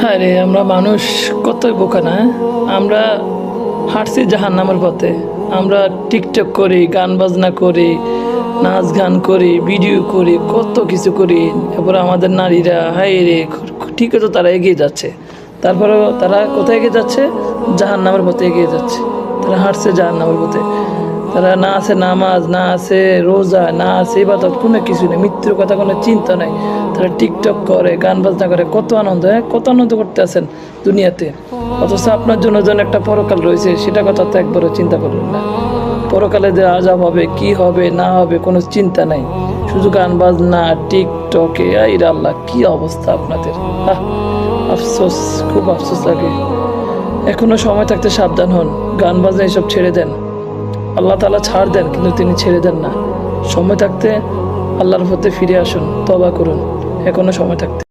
হ্যাঁ রে, আমরা মানুষ, কতই বোকা না হ্যাঁ? আমরা হাঁটছি জাহান নামের পথে। আমরা টিকটক করি, গান বাজনা করি, নাচ গান করি, ভিডিও করি, কত কিছু করি। এরপরে আমাদের নারীরা হাই রে, ঠিক আছে তারা এগিয়ে যাচ্ছে। তারপরেও তারা কোথায় এগিয়ে যাচ্ছে? জাহান নামের পথে এগিয়ে যাচ্ছে। তারা হাঁটছে জাহান নামের পথে। তারা না আছে নামাজ, না আছে রোজা, না আছে ইবাদত, কোনো কিছু নেই। মৃত্যুর কথা কোনো চিন্তা নাই। তারা টিকটক করে, গান বাজনা করে। কত আনন্দ হ্যাঁ? কত আনন্দ করতে আছেন দুনিয়াতে। অথচ আপনার জন্য যেন একটা পরকাল রয়েছে, সেটা কথা তো একবারও চিন্তা করবেন না। পরকালে যে আজাব হবে, কি হবে, না হবে, কোনো চিন্তা নাই। শুধু গান বাজনা, টিকটকে, এই রে আল্লাহ, কি অবস্থা আপনাদের? আফসোস, খুব আফসোস লাগে। এখনও সময় থাকতে সাবধান হন। গান বাজনা এসব ছেড়ে দেন। আল্লাহ তালা ছাড় দেন, কিন্তু তিনি ছেড়ে দেন না। সময় থাকতে আল্লাহর পথে ফিরে আসুন তবা করুন। এখনও সময় থাকতে।